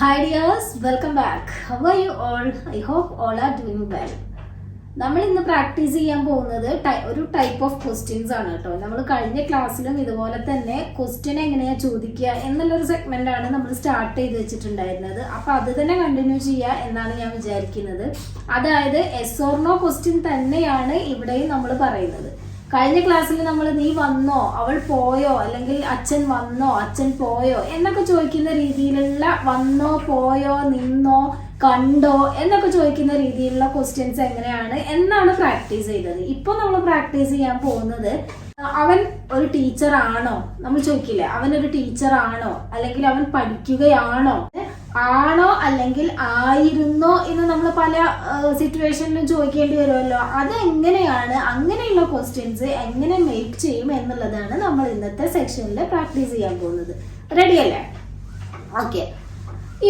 Hi dears welcome back how are you all I hope all are doing well നമ്മൾ ഇന്ന് practice ചെയ്യാൻ പോകുന്നത് ഒരു ടൈപ്പ് ഓഫ് ക്വസ്റ്റ്യൻസ് ആണ് കേട്ടോ. നമ്മൾ കഴിഞ്ഞ ക്ലാസ്സിലും ഇതുപോലെ തന്നെ ക്വസ്റ്റ്യൻ എങ്ങനെയാ ചോദിക്കുക എന്നുള്ളൊരു സെഗ്മെന്റ് ആണ് നമ്മൾ സ്റ്റാർട്ട് ചെയ്ത് വെച്ചിട്ടുണ്ടായിരുന്നത്. അപ്പോൾ അത് തന്നെ കണ്ടിന്യൂ ചെയ്യുക എന്നാണ് ഞാൻ വിചാരിക്കുന്നത്. അതായത് എസ് ഓർണോ ക്വസ്റ്റ്യൻ തന്നെയാണ് ഇവിടെയും നമ്മൾ പറയുന്നത്. കഴിഞ്ഞ ക്ലാസ്സിൽ നമ്മൾ നീ വന്നോ അവൾ പോയോ അല്ലെങ്കിൽ അച്ഛൻ വന്നോ അച്ഛൻ പോയോ എന്നൊക്കെ ചോദിക്കുന്ന രീതിയിലുള്ള വന്നോ പോയോ നിന്നോ കണ്ടോ എന്നൊക്കെ ചോദിക്കുന്ന രീതിയിലുള്ള ക്വസ്റ്റ്യൻസ് എങ്ങനെയാണ് എന്നാണ് പ്രാക്ടീസ് ചെയ്തത്. ഇപ്പൊ നമ്മൾ പ്രാക്ടീസ് ചെയ്യാൻ പോകുന്നത് അവൻ ഒരു ടീച്ചറാണോ നമ്മൾ ചോദിക്കില്ലേ അവൻ ഒരു ടീച്ചർ ആണോ? അല്ലെങ്കിൽ അവൻ പഠിക്കുകയാണോ? ആണോ അല്ലെങ്കിൽ ആയിരുന്നോ എന്ന് നമ്മൾ പല സിറ്റുവേഷനിലും ചോദിക്കേണ്ടി വരുമല്ലോ. അത് എങ്ങനെയാണ് അങ്ങനെയുള്ള ക്വസ്റ്റ്യൻസ് എങ്ങനെ മേക്ക് ചെയ്യും എന്നുള്ളതാണ് നമ്മൾ ഇന്നത്തെ സെക്ഷനിൽ പ്രാക്ടീസ് ചെയ്യാൻ പോകുന്നത്. റെഡി അല്ലേ? ഓക്കെ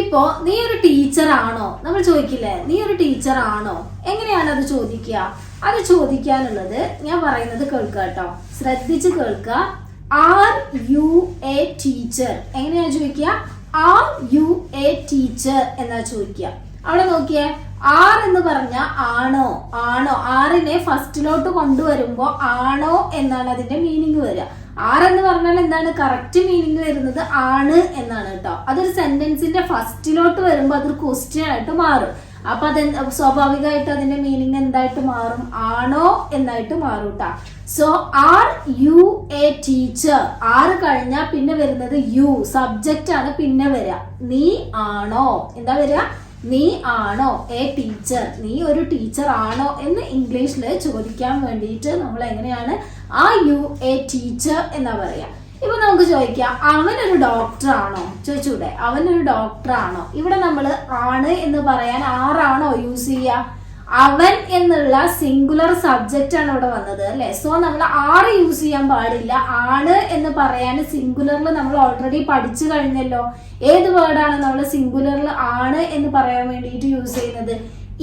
ഇപ്പോ നീ ഒരു ടീച്ചർ ആണോ? നമ്മൾ ചോദിക്കില്ലേ നീ ഒരു ടീച്ചർ ആണോ? എങ്ങനെയാണ് അത് ചോദിക്കുക? അത് ചോദിക്കാനുള്ളത് ഞാൻ പറയുന്നത് കേൾക്കുക കേട്ടോ. ശ്രദ്ധിച്ച് കേൾക്കുക. ആർ യു എ ടീച്ചർ എങ്ങനെയാണ് ചോദിക്കുക? ആർ യു എ ടീച്ചർ എന്നാ ചോദിക്കുക. അവിടെ നോക്കിയേ ആർ എന്ന് പറഞ്ഞ ആണോ? ആണോ? ആറിനെ ഫസ്റ്റിലോട്ട് കൊണ്ടുവരുമ്പോ ആണോ? എന്നാണ് അതിന്റെ മീനിങ് വരിക. ആർ എന്ന് പറഞ്ഞാൽ എന്താണ്? കറക്റ്റ് മീനിങ് വരുന്നത് ആണ് എന്നാണ് കേട്ടോ. അതൊരു സെന്റൻസിന്റെ ഫസ്റ്റിലോട്ട് വരുമ്പോൾ അതൊരു ക്വസ്റ്റ്യൻ ആയിട്ട് മാറും. അപ്പൊ അത് സ്വാഭാവികമായിട്ട് അതിന്റെ മീനിങ് എന്തായിട്ട് മാറും? ആണോ എന്നായിട്ട് മാറും കേട്ടാ so are you a teacher ആറ് കഴിഞ്ഞാൽ പിന്നെ വരുന്നത് യു സബ്ജക്റ്റ് ആണ് പിന്നെ വരിക നീ ആണോ? എന്താ വരിക നീ ആണോ? എ ടീച്ചർ നീ ഒരു ടീച്ചർ ആണോ എന്ന് ഇംഗ്ലീഷിൽ ചോദിക്കാൻ വേണ്ടിയിട്ട് നമ്മൾ എങ്ങനെയാണ് ആ യു എ ടീച്ചർ എന്നാ പറയാ. ഇപ്പൊ നമുക്ക് ചോദിക്കാം അവനൊരു ഡോക്ടർ ആണോ? ചോദിച്ചൂടെ അവനൊരു ഡോക്ടർ ആണോ? ഇവിടെ നമ്മൾ ആണ് എന്ന് പറയാൻ ആറാണോ യൂസ് ചെയ്യുക അവൻ എന്നുള്ള സിംഗുലർ സബ്ജക്റ്റ് ആണ് ഇവിടെ വന്നത് അല്ലെ? സോ നമ്മൾ ആറ് യൂസ് ചെയ്യാൻ പാടില്ല. ആണ് എന്ന് പറയാൻ സിംഗുലറിൽ നമ്മൾ ഓൾറെഡി പഠിച്ചു കഴിഞ്ഞല്ലോ. ഏത് വേർഡാണ് നമ്മൾ സിംഗുലറിൽ ആണ് എന്ന് പറയാൻ വേണ്ടിയിട്ട് യൂസ് ചെയ്യുന്നത്?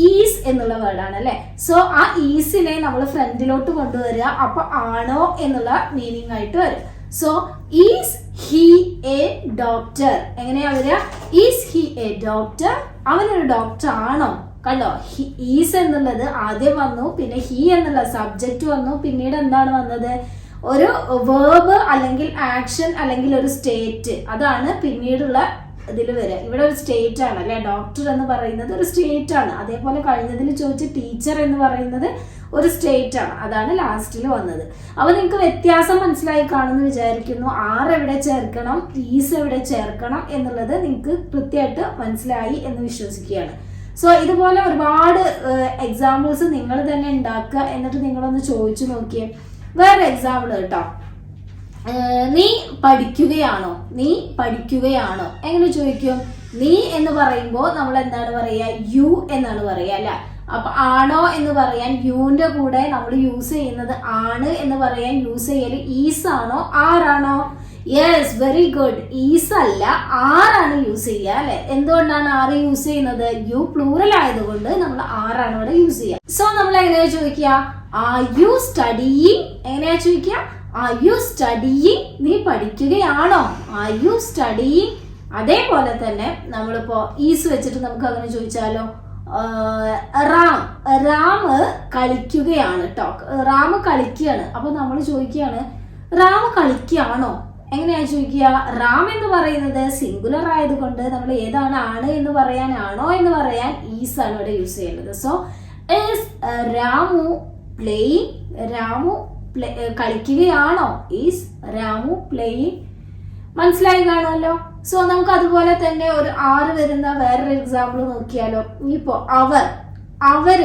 ഈസ് എന്നുള്ള വേർഡാണ് അല്ലെ? സോ ആ ഈസിനെ നമ്മൾ ഫ്രണ്ടിലോട്ട് കൊണ്ടുവരിക. അപ്പൊ ആണോ എന്നുള്ള മീനിങ് ആയിട്ട് വരും. So is he a doctor എങ്ങനെയാ വരിക? ഈസ് ഹി എ ഡോക്ടർ അവനൊരു ഡോക്ടർ ആണോ? കണ്ടോ? ഈസ് എന്നുള്ളത് ആദ്യം വന്നു പിന്നെ ഹി എന്നുള്ള സബ്ജക്റ്റ് വന്നു പിന്നീട് എന്താണ് വന്നത്? ഒരു വേർബ് അല്ലെങ്കിൽ ആക്ഷൻ അല്ലെങ്കിൽ ഒരു സ്റ്റേറ്റ് അതാണ് പിന്നീടുള്ള ഇതിൽ വരിക. ഇവിടെ ഒരു സ്റ്റേറ്റ് ആണ് അല്ലെ? ഡോക്ടർ എന്ന് പറയുന്നത് ഒരു സ്റ്റേറ്റ് ആണ്. അതേപോലെ കഴിഞ്ഞതിൽ ചോദിച്ച ടീച്ചർ എന്ന് പറയുന്നത് ഒരു സ്റ്റേറ്റ് ആണ് അതാണ് ലാസ്റ്റിൽ വന്നത്. അപ്പൊ നിങ്ങൾക്ക് വ്യത്യാസം മനസ്സിലായി കാണുമെന്ന് വിചാരിക്കുന്നു. ആർ എവിടെ ചേർക്കണം? ഈസ് എവിടെ ചേർക്കണം? എന്നുള്ളത് നിങ്ങൾക്ക് കൃത്യമായിട്ട് മനസ്സിലായി എന്ന് വിശ്വസിക്കുകയാണ്. സോ ഇതുപോലെ ഒരുപാട് എക്സാമ്പിൾസ് നിങ്ങൾ തന്നെ ഉണ്ടാക്കുക എന്നിട്ട് നിങ്ങളൊന്ന് ചോദിച്ചു നോക്കിയേ. വേറെ എക്സാമ്പിൾ കേട്ടോ. നീ പഠിക്കുകയാണോ? നീ പഠിക്കുകയാണോ? എങ്ങനെ ചോദിക്കും? നീ എന്ന് പറയുമ്പോൾ നമ്മൾ എന്താണ് പറയുക? യു എന്നാണ് പറയുക അല്ലെ? അപ്പൊ ആണോ എന്ന് പറയാൻ യുവിന്റെ കൂടെ നമ്മൾ യൂസ് ചെയ്യുന്നത് ആണ് എന്ന് പറയാൻ യൂസ് ചെയ്യൽ ഈസ് ആണോ? ആറാണോ യെസ് വെരി ഗുഡ് ഈസ് അല്ല ആറാണ് യൂസ് ചെയ്യുക അല്ലെ? എന്തുകൊണ്ടാണ് ആറ് യൂസ് ചെയ്യുന്നത്? യു പ്ലൂറൽ ആയതുകൊണ്ട് നമ്മൾ ആറാണ് ഇവിടെ യൂസ് ചെയ്യുക. സോ നമ്മൾ എങ്ങനെയാ ചോദിക്കുക? ആർ യു സ്റ്റഡിയിങ് എങ്ങനെയാ ചോദിക്കുക? ആർ യു സ്റ്റഡിയിങ് നീ പഠിക്കുകയാണോ? ആർ യു സ്റ്റഡിയിങ് അതേപോലെ തന്നെ നമ്മളിപ്പോ ഈസ് വെച്ചിട്ട് നമുക്ക് അങ്ങനെ ചോദിച്ചാലോ? റാം. റാം കളിക്കുകയാണ് കേട്ടോ റാം കളിക്കുകയാണ്. അപ്പൊ നമ്മൾ ചോദിക്കുകയാണ് റാം കളിക്കുകയാണോ? എങ്ങനെയാ ചോദിക്കുക? റാം എന്ന് പറയുന്നത് സിംഗുലർ ആയതുകൊണ്ട് നമ്മൾ ഏതാണ് ആണ് എന്ന് പറയാൻ ആണോ എന്ന് പറയാൻ ഈസ് ആണ് ഇവിടെ യൂസ് ചെയ്യുന്നത് so is Ramu playing Ramu കളിക്കുകയാണോ? Is Ramu playing മനസ്സിലായി കാണുമല്ലോ? സോ നമുക്ക് അതുപോലെ തന്നെ ഒരു ആറ് വരുന്ന വേറൊരു എക്സാമ്പിൾ നോക്കിയാലോ? ഇപ്പോ അവർ അവർ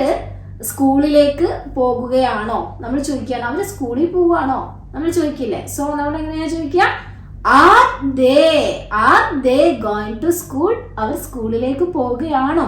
സ്കൂളിലേക്ക് പോകുകയാണോ? നമ്മൾ ചോദിക്കുകയാണ് അവർ സ്കൂളിൽ പോവുകയാണോ? നമ്മൾ ചോദിക്കില്ലേ? സോ നമ്മൾ എങ്ങനെയാ ചോദിക്കുക? Are they are they going to school അവർ സ്കൂളിലേക്ക് പോവുകയാണോ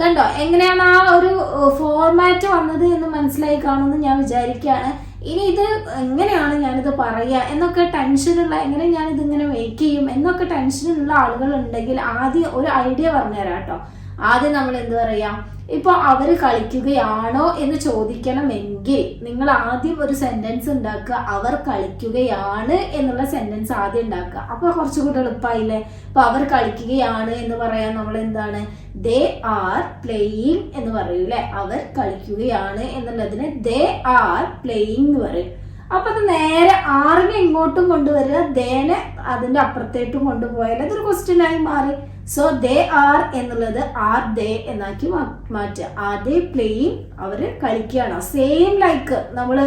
കണ്ടോ? എങ്ങനെയാണ് ആ ഒരു ഫോർമാറ്റ് വന്നത് എന്ന് മനസ്സിലായി കാണുമെന്ന് ഞാൻ വിചാരിക്കുകയാണ്. ഇനി ഇത് എങ്ങനെയാണ് ഞാനിത് പറയുക എന്നൊക്കെ ടെൻഷനുള്ള എങ്ങനെ ഞാനിത് ഇങ്ങനെ മേക്ക് ചെയ്യും? എന്നൊക്കെ ടെൻഷനുള്ള ആളുകൾ ഉണ്ടെങ്കിൽ ആദ്യം ഒരു ഐഡിയ പറഞ്ഞുതരാം കേട്ടോ ആദ്യം നമ്മൾ എന്ത് പറയാം ഇപ്പൊ അവർ കളിക്കുകയാണോ എന്ന് ചോദിക്കണമെങ്കിൽ നിങ്ങൾ ആദ്യം ഒരു സെന്റൻസ് ഉണ്ടാക്കുക അവർ കളിക്കുകയാണ് എന്നുള്ള സെന്റൻസ് ആദ്യം ഉണ്ടാക്കുക. അപ്പൊ കുറച്ചുകൂടി എളുപ്പമായില്ലേ അപ്പൊ അവർ കളിക്കുകയാണ് എന്ന് പറയാൻ നമ്മൾ എന്താണ്? ദേ ആർ പ്ലേയിങ് എന്ന് പറയൂലേ അവർ കളിക്കുകയാണ് എന്നുള്ളതിന് ദേ ആർ പ്ലേയിങ് എന്ന് പറയും. അപ്പൊ അത് നേരെ ആറിനെ ഇങ്ങോട്ടും കൊണ്ടുവരിക ദേനെ അതിന്റെ അപ്പുറത്തേട്ടും കൊണ്ടുപോയാൽ അതൊരു ക്വസ്റ്റ്യൻ ആയി മാറി. സോ ദേ ആർ എന്നുള്ളത് ആർ ദേ എന്നാക്കി മാറ്റുക. ആർ ദേ പ്ലേയിങ് അവർ കളിക്കുകയാണ്. സെയിം ലൈക്ക് നമ്മൾ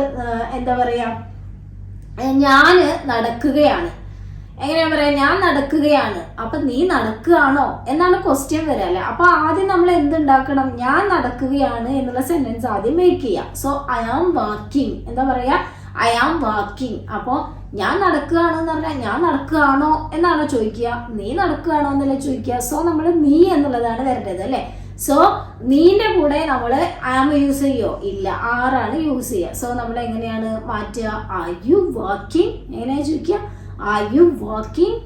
എന്താ പറയാ? ഞാൻ നടക്കുകയാണ്. എങ്ങനെയാ പറയാ? ഞാൻ നടക്കുകയാണ്. അപ്പൊ നീ നടക്കുകയാണോ? എന്നാണ് ക്വസ്റ്റ്യൻ വരിക അല്ലെ? അപ്പൊ ആദ്യം നമ്മൾ എന്തുണ്ടാക്കണം? ഞാൻ നടക്കുകയാണ് എന്നുള്ള സെന്റൻസ് ആദ്യം മേക്ക് ചെയ്യാം സോ ഐ ആം വാക്കിംഗ് എന്താ പറയാ? ഐ ആം വാക്കിംഗ് അപ്പോ ഞാൻ നടക്കുകയാണെന്ന് പറഞ്ഞാൽ ഞാൻ നടക്കുകയാണോ എന്നാണോ ചോദിക്കുക. നീ നടക്കുകയാണോ എന്നല്ലേ ചോദിക്കുക. സോ നമ്മൾ നീ എന്നുള്ളതാണ് വരേണ്ടത് അല്ലേ? സോ നീന്റെ കൂടെ നമ്മൾ ആം യൂസ് ചെയ്യോ? ഇല്ല. ആറാണ് യൂസ് ചെയ്യുക. സോ നമ്മൾ എങ്ങനെയാണ് മാറ്റുക? ആർ യു വാക്കിംഗ് എങ്ങനെയാ ചോദിക്കുക? ആർ യു വാക്കിംഗ്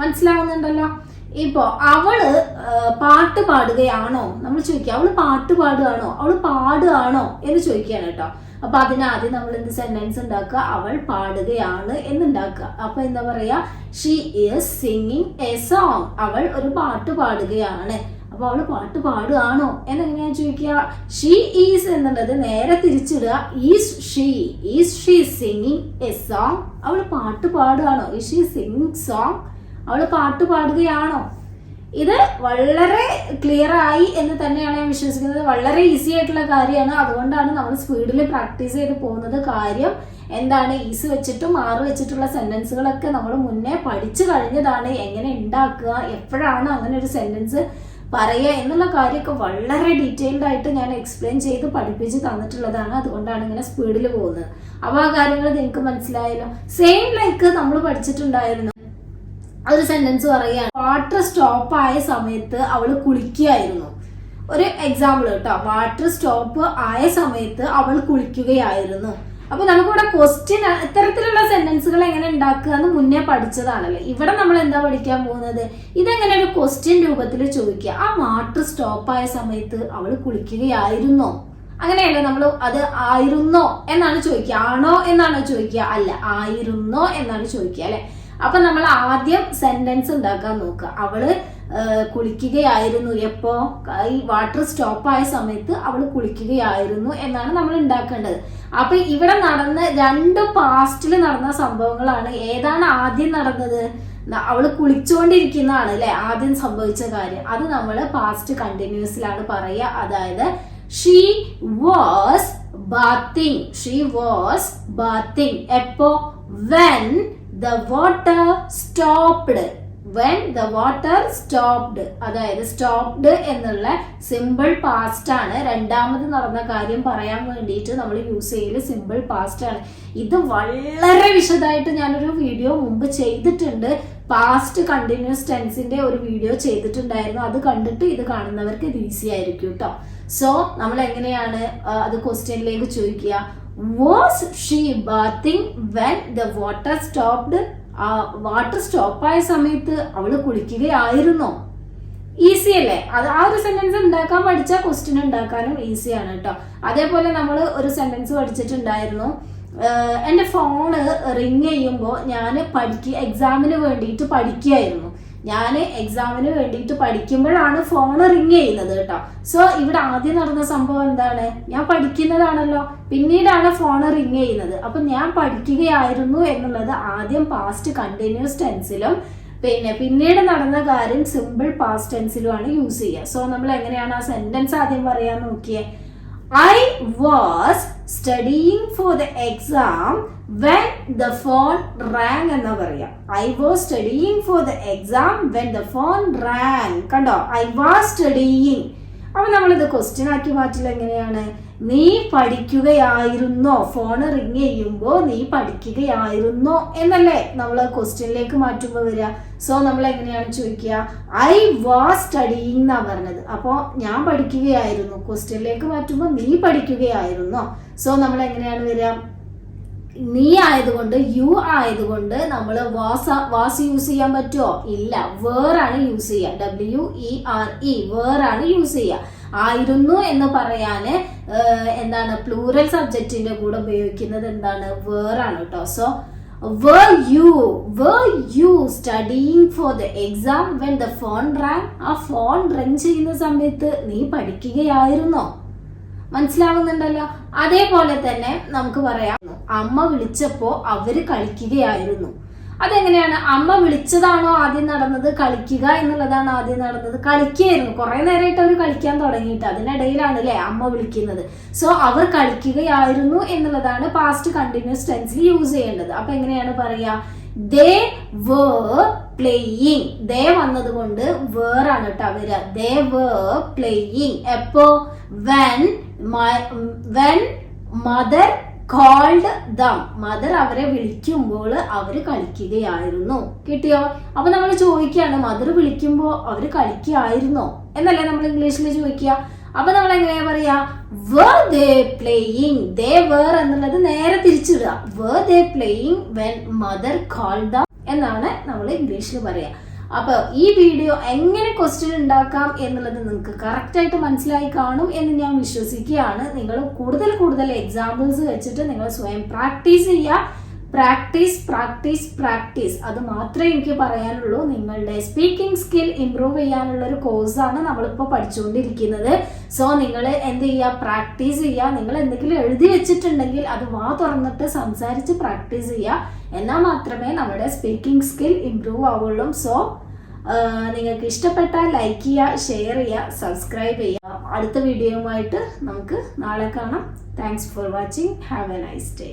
മനസ്സിലാവുന്നുണ്ടല്ലോ? ഇപ്പോ അവൾ പാട്ട് പാടുകയാണോ? നമ്മൾ ചോദിക്കുക. അവൾ പാട്ട് പാടുകയാണോ? അവൾ പാടുകയാണോ എന്ന് ചോദിക്കുകയാണ് കേട്ടോ. അപ്പൊ അതിനാദ്യം നമ്മൾ എന്ത് സെന്റൻസ് ഉണ്ടാക്കുക? അവൾ പാടുകയാണ് എന്നുണ്ടാക്കുക. അപ്പൊ എന്താ പറയാ? She is singing a song അവൾ ഒരു പാട്ട് പാടുകയാണ്. അപ്പൊ അവൾ പാട്ട് പാടുകയാണോ? എന്നെങ്ങനെയാ ചോദിക്കുക? ഷീ ഈസ് എന്നുള്ളത് നേരെ തിരിച്ചിടുക. Is she is she singing a song അവൾ പാട്ട് പാടുകയാണോ? ഈസ് ഷീ സിംഗിങ് സോങ് അവൾ പാട്ട് പാടുകയാണോ? ഇത് വളരെ ക്ലിയർ ആയി എന്ന് തന്നെയാണ് ഞാൻ വിശ്വസിക്കുന്നത്. വളരെ ഈസി ആയിട്ടുള്ള കാര്യമാണ്. അതുകൊണ്ടാണ് നമ്മൾ സ്പീഡിൽ പ്രാക്ടീസ് ചെയ്ത് പോകുന്നത് കാര്യം എന്താണ്? ഈസ് വെച്ചിട്ടും ആറ് വെച്ചിട്ടുള്ള സെന്റൻസുകളൊക്കെ നമ്മൾ മുന്നേ പഠിച്ചു കഴിഞ്ഞതാണ്. എങ്ങനെ ഉണ്ടാക്കുക എപ്പോഴാണ് അങ്ങനെ ഒരു സെന്റൻസ് പറയുക എന്നുള്ള കാര്യമൊക്കെ വളരെ ഡീറ്റെയിൽഡ് ആയിട്ട് ഞാൻ എക്സ്പ്ലെയിൻ ചെയ്ത് പഠിപ്പിച്ച് തന്നിട്ടുള്ളതാണ്. അതുകൊണ്ടാണ് ഇങ്ങനെ സ്പീഡിൽ പോകുന്നത്. അപ്പോൾ ആ കാര്യങ്ങൾ നിങ്ങൾക്ക് മനസ്സിലായല്ലോ? സെയിം ലൈക്ക് നമ്മൾ പഠിച്ചിട്ടുണ്ടായിരുന്നു. ഒരു സെന്റൻസ് പറയുകയാണ്. വാട്ടർ സ്റ്റോപ്പ് ആയ സമയത്ത് അവൾ കുളിക്കുകയായിരുന്നു. ഒരു എക്സാമ്പിൾ കേട്ടോ വാട്ടർ സ്റ്റോപ്പ് ആയ സമയത്ത് അവൾ കുളിക്കുകയായിരുന്നു. അപ്പൊ നമുക്കിവിടെ ക്വസ്റ്റ്യൻ ഇത്തരത്തിലുള്ള സെന്റൻസുകൾ എങ്ങനെ ഉണ്ടാക്കുക എന്ന് മുന്നേ പഠിച്ചതാണല്ലോ. ഇവിടെ നമ്മൾ എന്താ പഠിക്കാൻ പോകുന്നത്? ഇതെങ്ങനെ ഒരു ക്വസ്റ്റ്യൻ രൂപത്തിൽ ചോദിക്കുക? ആ വാട്ടർ സ്റ്റോപ്പ് ആയ സമയത്ത് അവൾ കുളിക്കുകയായിരുന്നോ? അങ്ങനെയല്ലേ നമ്മൾ അത് ആയിരുന്നോ എന്നാണ് ചോദിക്കുക. ആണോ എന്നാണോ ചോദിക്കുക? അല്ല ആയിരുന്നോ എന്നാണ് ചോദിക്കുക അല്ലെ? അപ്പൊ നമ്മൾ ആദ്യം സെന്റൻസ് ഉണ്ടാക്കാൻ നോക്കുക അവൾ കുളിക്കുകയായിരുന്നു. എപ്പോ? ഈ വാട്ടർ സ്റ്റോപ്പ് ആയ സമയത്ത് അവൾ കുളിക്കുകയായിരുന്നു എന്നാണ് നമ്മൾ ഉണ്ടാക്കേണ്ടത്. അപ്പൊ ഇവിടെ നടന്ന രണ്ട് പാസ്റ്റിൽ നടന്ന സംഭവങ്ങളാണ്. ഏതാണ് ആദ്യം നടന്നത്? അവൾ കുളിച്ചുകൊണ്ടിരിക്കുന്നതാണ് അല്ലെ? ആദ്യം സംഭവിച്ച കാര്യം. അത് നമ്മൾ പാസ്റ്റ് കണ്ടിന്യൂസിലാണ് പറയുക. അതായത് she was bathing she was bathing എപ്പോ? When the water stopped when the water stopped അതായത് സ്റ്റോപ്ഡ് എന്നുള്ള സിമ്പിൾ പാസ്റ്റ് ആണ്. രണ്ടാമത് നടന്ന കാര്യം പറയാൻ വേണ്ടിയിട്ട് നമ്മൾ യൂസ് ചെയ്യൽ സിമ്പിൾ പാസ്റ്റ് ആണ്. ഇത് വളരെ വിശദമായിട്ട് ഞാനൊരു വീഡിയോ മുമ്പ് ചെയ്തിട്ടുണ്ട്. പാസ്റ്റ് കണ്ടിന്യൂസ് ടെൻസിന്റെ ഒരു വീഡിയോ ചെയ്തിട്ടുണ്ടായിരുന്നു. അത് കണ്ടിട്ട് ഇത് കാണുന്നവർക്ക് ഇത് ഈസി ആയിരിക്കും കേട്ടോ സോ നമ്മൾ എങ്ങനെയാണ് അത് ക്വസ്റ്റ്യനിലേക്ക് ചോദിക്കുക? Was she bathing when the water stopped water stop ആയ സമയത്ത് അവൾ കുളിക്കുകയായിരുന്നോ? ഈസി അല്ലേ? അത് ആ ഒരു സെന്റൻസ് ഉണ്ടാക്കാൻ പഠിച്ച ക്വസ്റ്റ്യൻ ഉണ്ടാക്കാനും ഈസിയാണ് കേട്ടോ അതേപോലെ നമ്മൾ ഒരു സെന്റൻസ് പഠിച്ചിട്ടുണ്ടായിരുന്നു. എന്റെ ഫോണ് റിങ് ചെയ്യുമ്പോൾ ഞാൻ പഠിക്കുക എക്സാമിന് വേണ്ടിയിട്ട് പഠിക്കുകയായിരുന്നു ഞാൻ എക്സാമിന് വേണ്ടിയിട്ട് പഠിക്കുമ്പോഴാണ് ഫോൺ റിങ് ചെയ്യുന്നത് കേട്ടോ. സോ ഇവിടെ ആദ്യം നടന്ന സംഭവം എന്താണ്? ഞാൻ പഠിക്കുന്നതാണല്ലോ. പിന്നീടാണ് ഫോൺ റിങ് ചെയ്യുന്നത്. അപ്പൊ ഞാൻ പഠിക്കുകയായിരുന്നു എന്നുള്ളത് ആദ്യം പാസ്റ്റ് കണ്ടിന്യൂസ് ടെൻസിലും പിന്നെ പിന്നീട് നടന്ന കാര്യം സിമ്പിൾ പാസ്റ്റ് ടെൻസിലുമാണ് യൂസ് ചെയ്യുക. സോ നമ്മൾ എങ്ങനെയാണ് ആ സെന്റൻസ് ആദ്യം പറയാൻ നോക്കിയേ? I was studying for the exam when the phone rang എന്ന് പറയാം. I was studying for the exam when the phone rang കണ്ടോ? ഐ വാസ് സ്റ്റഡിയിങ് അപ്പൊ നമ്മളിത് ക്വസ്റ്റ്യൻ ആക്കി മാറ്റില്ല എങ്ങനെയാണ്? നീ പഠിക്കുകയായിരുന്നോ? ഫോൺ റിങ് ചെയ്യുമ്പോൾ നീ പഠിക്കുകയായിരുന്നോ? എന്നല്ലേ നമ്മൾ ക്വസ്റ്റ്യനിലേക്ക് മാറ്റുമ്പോൾ വരിക. സോ നമ്മൾ എങ്ങനെയാണ് ചോദിക്കുക? ഐ വാസ് സ്റ്റഡിയിങ് എന്നാ പറഞ്ഞത്. അപ്പോൾ ഞാൻ പഠിക്കുകയായിരുന്നു. ക്വസ്റ്റ്യനിലേക്ക് മാറ്റുമ്പോൾ നീ പഠിക്കുകയായിരുന്നോ? സോ നമ്മൾ എങ്ങനെയാണ് വരിക? നീ ആയതുകൊണ്ട് യു ആയതുകൊണ്ട് നമ്മൾ വാസ് വാസ് യൂസ് ചെയ്യാൻ പറ്റുമോ ഇല്ല. വേറാണ് യൂസ് ചെയ്യുക. ഡബ്ല്യു ഇ ആർ ഇ വേറാണ് യൂസ് ചെയ്യുക. ആയിരുന്നു എന്ന് പറയാന് എന്താണ് പ്ലൂറൽ സബ്ജക്റ്റിന്റെ കൂടെ ഉപയോഗിക്കുന്നത് എന്താണ്? വേറാണ് കേട്ടോ so were you were you studying for the exam when the phone rang? ആ ഫോൺ റൺ ചെയ്യുന്ന സമയത്ത് നീ പഠിക്കുകയായിരുന്നോ? മനസ്സിലാവുന്നുണ്ടല്ലോ? അതേപോലെ തന്നെ നമുക്ക് പറയാം. അമ്മ വിളിച്ചപ്പോ അവർ കളിക്കുകയായിരുന്നു. അതെങ്ങനെയാണ്? അമ്മ വിളിച്ചതാണോ ആദ്യം നടന്നത്? കളിക്കുക എന്നുള്ളതാണ് ആദ്യം നടന്നത്. കളിക്കുകയായിരുന്നു. കുറെ നേരമായിട്ട് അവർ കളിക്കാൻ തുടങ്ങിയിട്ട് അതിനിടയിലാണ് അല്ലേ അമ്മ വിളിക്കുന്നത്. സോ അവർ കളിക്കുകയായിരുന്നു എന്നുള്ളതാണ് പാസ്റ്റ് കണ്ടിന്യൂസ് ടെൻസിൽ യൂസ് ചെയ്യേണ്ടത്. അപ്പൊ എങ്ങനെയാണ് പറയാ? ദേ വേർ പ്ലേയിങ് ദേ വന്നത് കൊണ്ട് വേറാണ് കേട്ടോ അവർ ദേ വേർ പ്ലേയിങ് എപ്പോ? When when mother called them mother അവരെ വിളിക്കുമ്പോൾ അവർ കളിക്കുകയായിരുന്നു. കിട്ടിയോ? അപ്പൊ നമ്മൾ ചോദിക്കുകയാണ് മദർ വിളിക്കുമ്പോൾ അവർ കളിക്കുകയായിരുന്നോ? എന്നല്ലേ നമ്മൾ ഇംഗ്ലീഷിൽ ചോദിക്കുക. അപ്പൊ നമ്മൾ എങ്ങനെയാ പറയാ? Were they playing they were എന്നുള്ളത് നേരെ തിരിച്ചിടുക. Were they playing when mother call them എന്നാണ് നമ്മൾ ഇംഗ്ലീഷിൽ പറയാ. അപ്പൊ ഈ വീഡിയോ എങ്ങനെ ക്വസ്റ്റ്യൻ ഉണ്ടാക്കാം എന്നുള്ളത് നിങ്ങൾക്ക് കറക്റ്റായിട്ട് മനസ്സിലായി കാണും എന്ന് ഞാൻ വിശ്വസിക്കുകയാണ്. നിങ്ങൾ കൂടുതൽ കൂടുതൽ എക്സാമ്പിൾസ് വെച്ചിട്ട് നിങ്ങൾ സ്വയം പ്രാക്ടീസ് ചെയ്യുക. പ്രാക്ടീസ് പ്രാക്ടീസ് പ്രാക്ടീസ് അത് മാത്രമേ എനിക്ക് പറയാനുള്ളൂ. നിങ്ങളുടെ സ്പീക്കിംഗ് സ്കിൽ ഇംപ്രൂവ് ചെയ്യാനുള്ള ഒരു കോഴ്സാണ് നമ്മളിപ്പോൾ പഠിച്ചുകൊണ്ടിരിക്കുന്നത്. സോ നിങ്ങൾ എന്ത് ചെയ്യുക? പ്രാക്ടീസ് ചെയ്യുക. നിങ്ങൾ എന്തെങ്കിലും എഴുതി വെച്ചിട്ടുണ്ടെങ്കിൽ അത് വാ തുറന്നിട്ട് സംസാരിച്ച് പ്രാക്ടീസ് ചെയ്യുക. എന്നാൽ മാത്രമേ നമ്മുടെ സ്പീക്കിംഗ് സ്കിൽ ഇമ്പ്രൂവ് ആവുള്ളൂ. സോ നിങ്ങൾക്ക് ഇഷ്ടപ്പെട്ടാൽ ലൈക്ക് ചെയ്യുക ഷെയർ ചെയ്യുക സബ്സ്ക്രൈബ് ചെയ്യുക. അടുത്ത വീഡിയോയുമായിട്ട് നമുക്ക് നാളെ കാണാം. Thanks for watching have a nice day